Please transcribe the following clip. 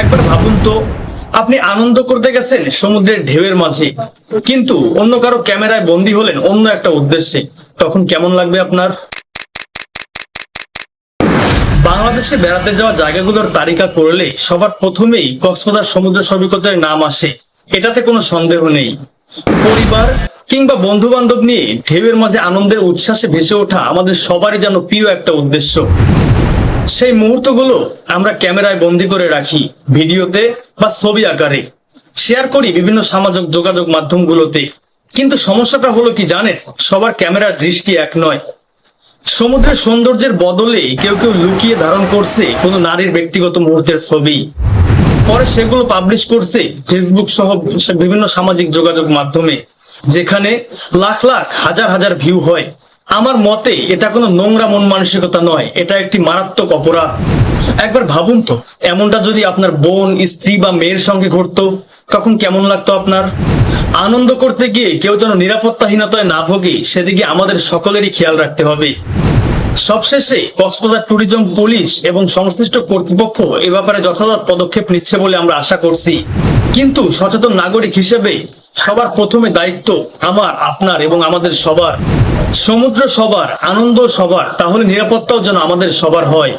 একবার ভাবুন তো, আপনি আনন্দ করতে গেছেন সমুদ্রের ঢেউয়ের মাঝে, কিন্তু অন্য কারও ক্যামেরায় বন্দী হলেন অন্য একটা উদ্দেশ্যে, তখন কেমন লাগবে আপনার? বাংলাদেশে বেড়াতে যাওয়া জায়গাগুলোর তালিকা করলে সবার প্রথমেই কক্সবাজার সমুদ্র সৈকতের নাম আসে, এটাতে কোনো সন্দেহ নেই। পরিবার কিংবা বন্ধু বান্ধব নিয়ে ঢেউয়ের মাঝে আনন্দের উচ্ছ্বাসে ভেসে ওঠা আমাদের সবারই যেন প্রিয় একটা উদ্দেশ্য। সেই মুহূর্তগুলো আমরা ক্যামেরায় বন্দি করে রাখি, ভিডিওতে বা ছবি আকারে। শেয়ার করি বিভিন্ন সামাজিক যোগাযোগ মাধ্যমগুলোতে। কিন্তু সমস্যাটা হলো কি জানেন? সবার ক্যামেরার দৃষ্টি এক নয়। সমুদ্রের সৌন্দর্যের বদলে কেউ কেউ লুকিয়ে ধারণ করছে কোনো নারীর ব্যক্তিগত মুহূর্তের ছবি। পরে সেগুলো পাবলিশ করছে ফেসবুক সহ বিভিন্ন সামাজিক যোগাযোগ মাধ্যমে, যেখানে লাখ লাখ, হাজার হাজার ভিউ হয়। আমার মতে এটা কোনো নোংরা মন মানসিকতা নয়, এটা একটি মারাত্মক অপরাধ। একবার ভাবুন তো, এমনটা যদি আপনার বোন, স্ত্রী বা মেয়ের সঙ্গে ঘটতো, তখন কেমন লাগতো আপনার? আনন্দ করতে গিয়ে কেউ যেন নিরাপত্তাহীনতায় না ভোগে, সেদিকে আমাদের সকলেরই খেয়াল রাখতে হবে। সবশেষে কক্সবাজার ট্যুরিজম, পুলিশ এবং সংশ্লিষ্ট কর্তৃপক্ষ এ ব্যাপারে যথাযথ পদক্ষেপ নিচ্ছে বলে আমরা আশা করছি। কিন্তু সচেতন নাগরিক হিসেবে সবার প্রথমে দায়িত্ব আমার, আপনার এবং আমাদের সবার। সমুদ্র সবার, আনন্দ সবার, তাহলে নিরাপত্তাও যেন আমাদের সবার হয়।